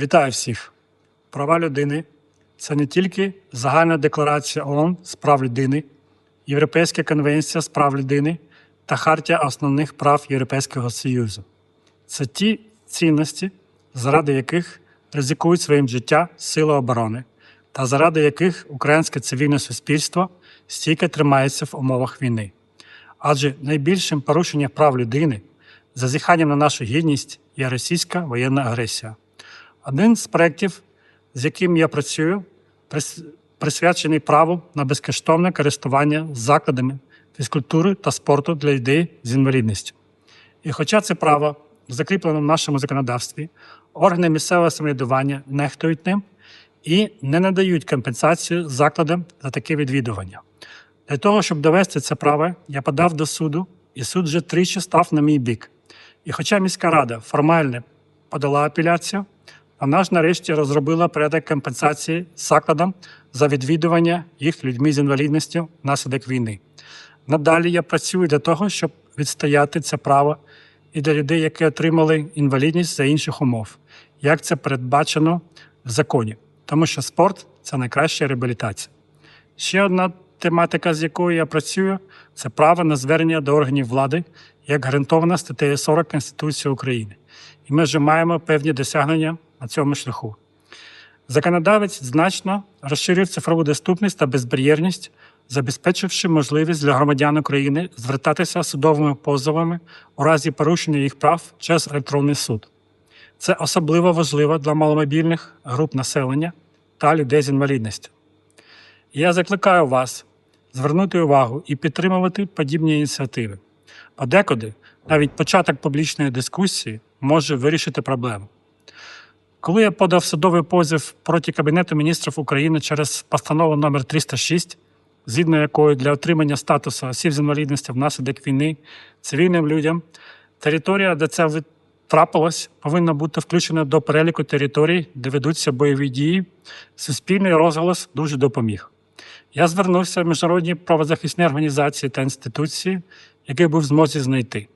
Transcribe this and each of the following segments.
Вітаю всіх! Права людини це не тільки загальна декларація ООН з прав людини, Європейська конвенція з прав людини та Хартія основних прав Європейського Союзу. Це ті цінності, заради яких ризикують своїм життя сили оборони, та заради яких українське цивільне суспільство стійко тримається в умовах війни. Адже найбільшим порушенням прав людини, зазіханням на нашу гідність є російська воєнна агресія. Один з проєктів, з яким я працюю, присвячений праву на безкоштовне користування закладами фізкультури та спорту для людей з інвалідністю. І хоча це право закріплено в нашому законодавстві, органи місцевого самоврядування нехтують ним і не надають компенсацію закладам за таке відвідування. Для того, щоб довести це право, я подав до суду, і суд вже тричі став на мій бік. І хоча міська рада формально подала апеляцію, вона ж нарешті розробила порядок компенсації закладам за відвідування їх людьми з інвалідністю внаслідок війни. Надалі я працюю для того, щоб відстояти це право і для людей, які отримали інвалідність за інших умов, як це передбачено в законі, тому що спорт це найкраща реабілітація. Ще одна тематика, з якою я працюю, це право на звернення до органів влади, як гарантована статтею 40 Конституції України. І ми вже маємо певні досягнення на цьому шляху. Законодавець значно розширив цифрову доступність та безбар'єрність, забезпечивши можливість для громадян України звертатися судовими позовами у разі порушення їх прав через електронний суд. Це особливо важливо для маломобільних груп населення та людей з інвалідністю. Я закликаю вас звернути увагу і підтримувати подібні ініціативи. Подекуди навіть початок публічної дискусії може вирішити проблему. Коли я подав судовий позов проти Кабінету міністрів України через постанову номер 306, згідно якої для отримання статусу осіб з інвалідністю внаслідок війни цивільним людям, територія, де це трапилось, повинна бути включена до переліку територій, де ведуться бойові дії. Суспільний розголос дуже допоміг. Я звернувся в міжнародні правозахисні організації та інституції, які був в змозі знайти.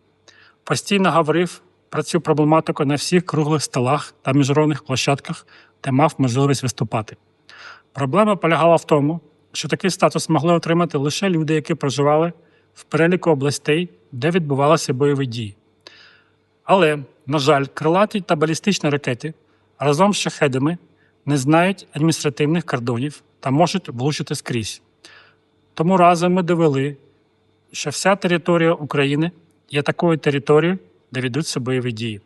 Постійно говорив про цю проблематику на всіх круглих столах та міжнародних площадках, де мав можливість виступати. Проблема полягала в тому, що такий статус могли отримати лише люди, які проживали в переліку областей, де відбувалися бойові дії. Але, на жаль, крилаті та балістичні ракети разом з шахедами не знають адміністративних кордонів та можуть влучити скрізь. Тому разом ми довели, що вся територія України є такою територією, де ведуться бойові дії,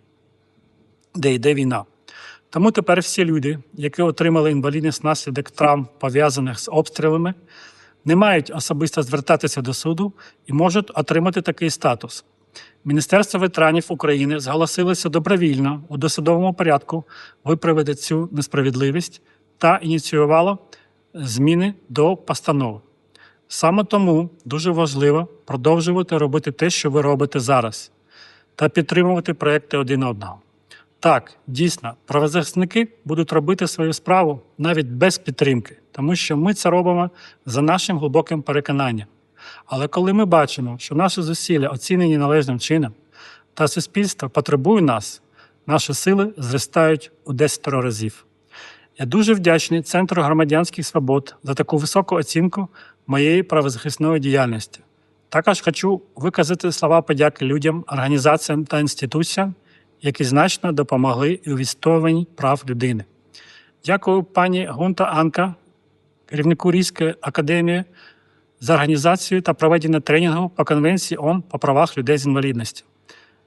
де йде війна. Тому тепер всі люди, які отримали інвалідність внаслідок травм, пов'язаних з обстрілами, не мають особисто звертатися до суду і можуть отримати такий статус. Міністерство ветеранів України зголосилося добровільно у досудовому порядку виправити цю несправедливість та ініціювало зміни до постанови. Саме тому дуже важливо продовжувати робити те, що ви робите зараз, та підтримувати проекти один одного. Так, дійсно, правозахисники будуть робити свою справу навіть без підтримки, тому що ми це робимо за нашим глибоким переконанням. Але коли ми бачимо, що наші зусилля оцінені належним чином, та суспільство потребує нас, наші сили зростають у 10 разів. Я дуже вдячний Центру громадянських свобод за таку високу оцінку моєї правозахисної діяльності. Також хочу виказати слова подяки людям, організаціям та інституціям, які значно допомогли у відстоюванні прав людини. Дякую пані Гунта Анка, керівнику Рійської академії, за організацію та проведення тренінгу по Конвенції ООН по правах людей з інвалідністю.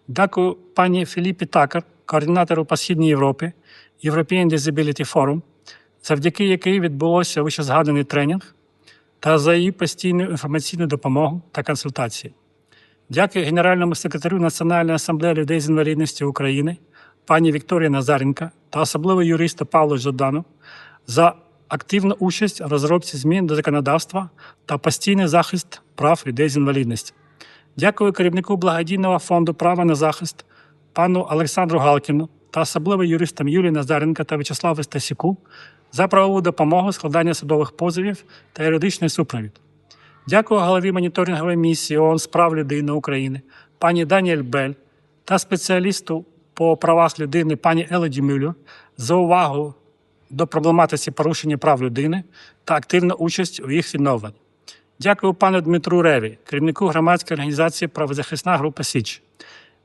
Дякую пані Філіпі Такер, координатору по Східній Європі, European Disability Forum, завдяки якій відбулося вищезгаданий тренінг та за її постійну інформаційну допомогу та консультації. Дякую генеральному секретарю Національної асамблеї людей з інвалідністю України, пані Вікторії Назаренка та особливо юристу Павлу Жадану за активну участь у розробці змін до законодавства та постійний захист прав людей з інвалідністю. Дякую керівнику благодійного фонду права на захист пану Олександру Галкіну та особливо юристам Юлії Назаренка та В'ячеславу Стасіку за правову допомогу складання судових позовів та юридичний супровід. Дякую голові моніторингової місії ООН з прав людини України, пані Даніель Бель та спеціалісту по правах людини пані Елоді Мюллер за увагу до проблематиці порушення прав людини та активну участь у їх відновленні. Дякую пану Дмитру Реві, керівнику громадської організації Правозахисна група Січ.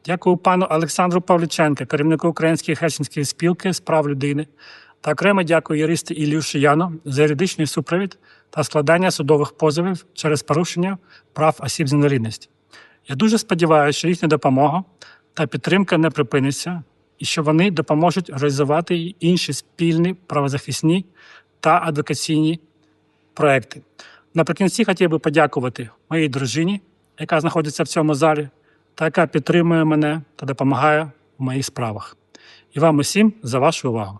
Дякую пану Олександру Павліченка, керівнику Української Хельсінської спілки з прав людини. Та окремо дякую юристу Іллю Шияну за юридичний супровід та складання судових позовів через порушення прав осіб з інвалідністю. Я дуже сподіваюся, що їхня допомога та підтримка не припиниться, і що вони допоможуть реалізувати інші спільні правозахисні та адвокаційні проекти. Наприкінці хотів би подякувати моїй дружині, яка знаходиться в цьому залі, та яка підтримує мене та допомагає в моїх справах. І вам усім за вашу увагу.